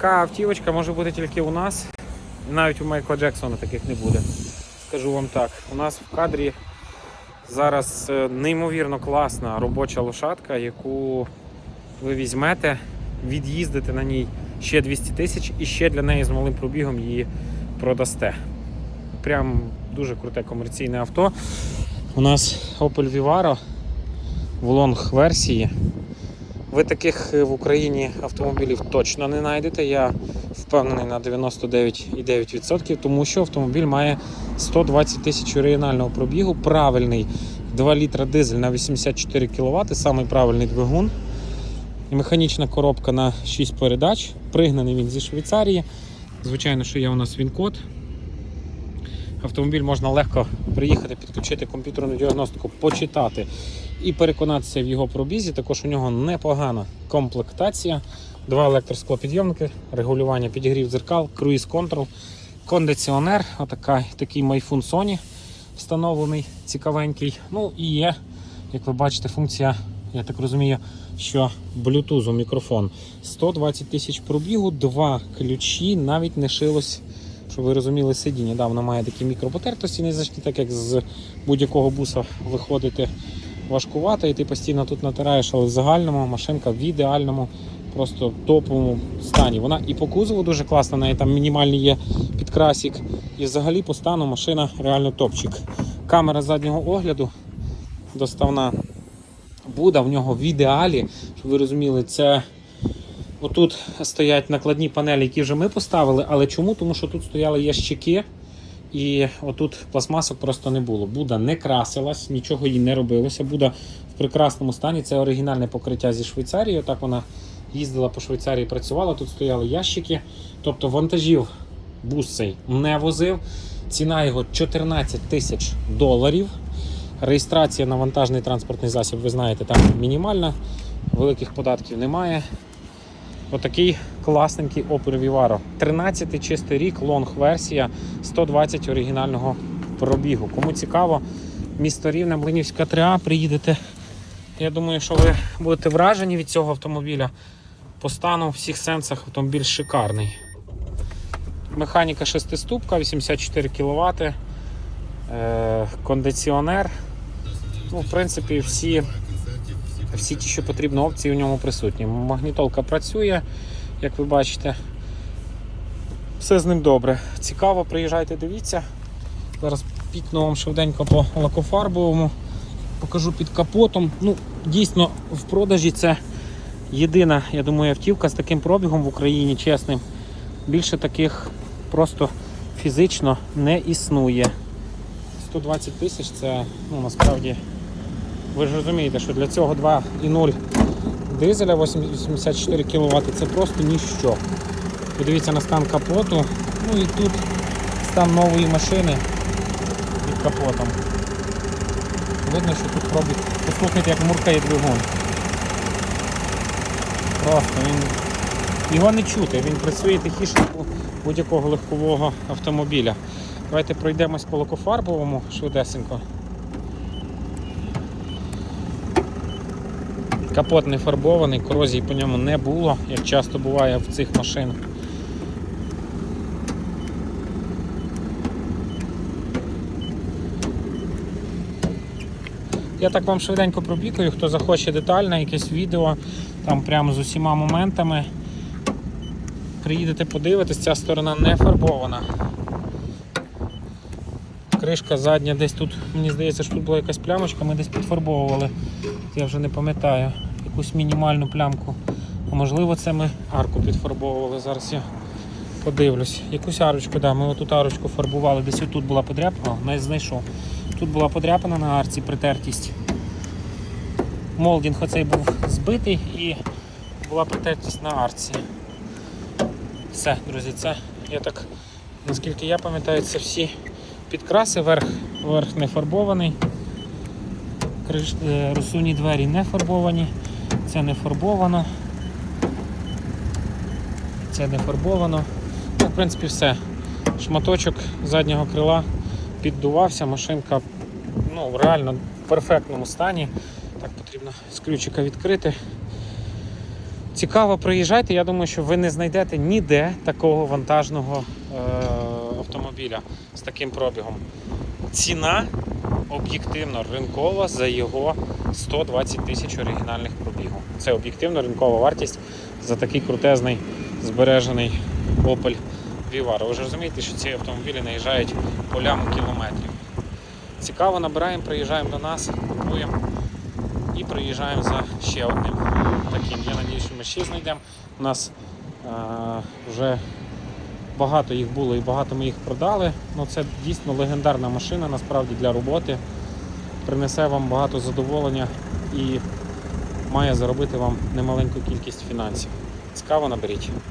така автівочка може бути тільки у нас. Навіть у Майкла Джексона таких не буде. Скажу вам так. У нас в кадрі зараз е, неймовірно класна робоча лошадка, яку ви візьмете, від'їздите на ній ще 200 тисяч і ще для неї з малим пробігом її продасте. Прям дуже круте комерційне авто. У нас Opel Vivaro в лонг версії. Ви таких е, в Україні автомобілів точно не знайдете. Я впевнений на 99,9%, тому що автомобіль має 120 тисяч оригінального пробігу, правильний 2 літра дизель на 84 кВт, самий правильний двигун. Механічна коробка на 6 передач. Пригнаний він зі Швейцарії. Звичайно, що є у нас він-код. Автомобіль можна легко приїхати, підключити комп'ютерну діагностику, почитати і переконатися в його пробізі. Також у нього непогана комплектація. Два електросклопідйомники, регулювання підігрів дзеркал, круїз контрол, кондиціонер, отака, такий майфун Sony встановлений, цікавенький. Ну і є, як ви бачите, функція, я так розумію, що Bluetooth мікрофон. 120 тисяч пробігу, два ключі, навіть не шилось. Щоб ви розуміли, сидіння. Да, воно має такі мікропотертості не незначні, так як з будь-якого буса виходити важкувато, і ти постійно тут натираєш, але в загальному машинка в ідеальному, просто топовому стані. Вона і по кузову дуже класна, неї там мінімальний є підкрасик. І взагалі по стану машина реально топчик. Камера заднього огляду доставна Буда в нього в ідеалі, щоб ви розуміли, це отут стоять накладні панелі, які вже ми поставили. Але чому? Тому що тут стояли ящики, і отут пластмасок просто не було. Буда не красилась, нічого їй не робилося. Буда в прекрасному стані. Це оригінальне покриття зі Швейцарії. Отак вона їздила по Швейцарії, працювала. Тут стояли ящики. Тобто вантажів бус цей не возив. Ціна його 14 тисяч доларів. Реєстрація на вантажний транспортний засіб, ви знаєте, там мінімальна, великих податків немає. Отакий класненький Opel Vivaro. 13 чистий рік, лонг-версія, 120 оригінального пробігу. Кому цікаво, місто Рівне, Млинівська 3А, приїдете. Я думаю, що ви будете вражені від цього автомобіля. По стану в всіх сенсах автомобіль шикарний. Механіка 6-ступка, 84 кВт, кондиціонер. Ну, в принципі, всі, всі ті, що потрібно, опції у ньому присутні. Магнітолка працює, як ви бачите. Все з ним добре. Цікаво, приїжджайте, дивіться. Зараз пікну вам швиденько по лакофарбовому, покажу під капотом. Ну, Дійсно, в продажі це єдина, я думаю, автівка з таким пробігом в Україні, чесним. Більше таких просто фізично не існує. 120 тисяч це ну, насправді, ви ж розумієте, що для цього 2,0 дизеля 84 кВт це просто ніщо. Подивіться на стан капоту. Ну і тут стан нової машини під капотом. Видно, що тут пробіг. Послухайте, як муркає двигун. Просто він. Його не чути, він працює тихіше будь-якого легкового автомобіля. Давайте пройдемось по лакофарбовому швидесенько. Капот не фарбований, корозії по ньому не було, як часто буває в цих машинах. Я так вам швиденько пробікаю, хто захоче детальне якесь відео, там прямо з усіма моментами. Приїдете подивитись, ця сторона не фарбована. Кришка задня десь тут, мені здається, що тут була якась плямочка, ми десь підфарбовували. Я вже не пам'ятаю, якусь мінімальну плямку. А можливо це ми арку підфарбовували. Зараз я подивлюсь. Якусь арочку, да, ми отут арочку фарбували, десь отут була подряпана, не знайшов. Тут була подряпана на арці, притертість. Молдінг оцей був збитий і була притертість на арці. Все, друзі, це я так, наскільки я пам'ятаю, це всі підкраси, верх, верх не фарбований. Криш, е, розсувні двері не фарбовані, це не фарбовано. Це не фарбовано. Ну, в принципі, все. Шматочок заднього крила піддувався, машинка ну, реально в перфектному стані. Так потрібно з ключика відкрити. Цікаво, приїжджайте. Я думаю, що ви не знайдете ніде такого вантажного е- автомобіля з таким пробігом. Ціна об'єктивно ринкова за його 120 тисяч оригінальних пробігу. Це об'єктивно ринкова вартість за такий крутезний збережений Opel Vivaro. Ви ж розумієте, що ці автомобілі наїжджають полями кілометрів. Цікаво, набираємо, приїжджаємо до нас, купуємо і приїжджаємо за ще одним таким. Я надію, що ми ще знайдемо. У нас е, вже багато їх було і багато ми їх продали. Ну, це дійсно легендарна машина насправді для роботи. Принесе вам багато задоволення і має заробити вам немаленьку кількість фінансів. Цікаво наберіть.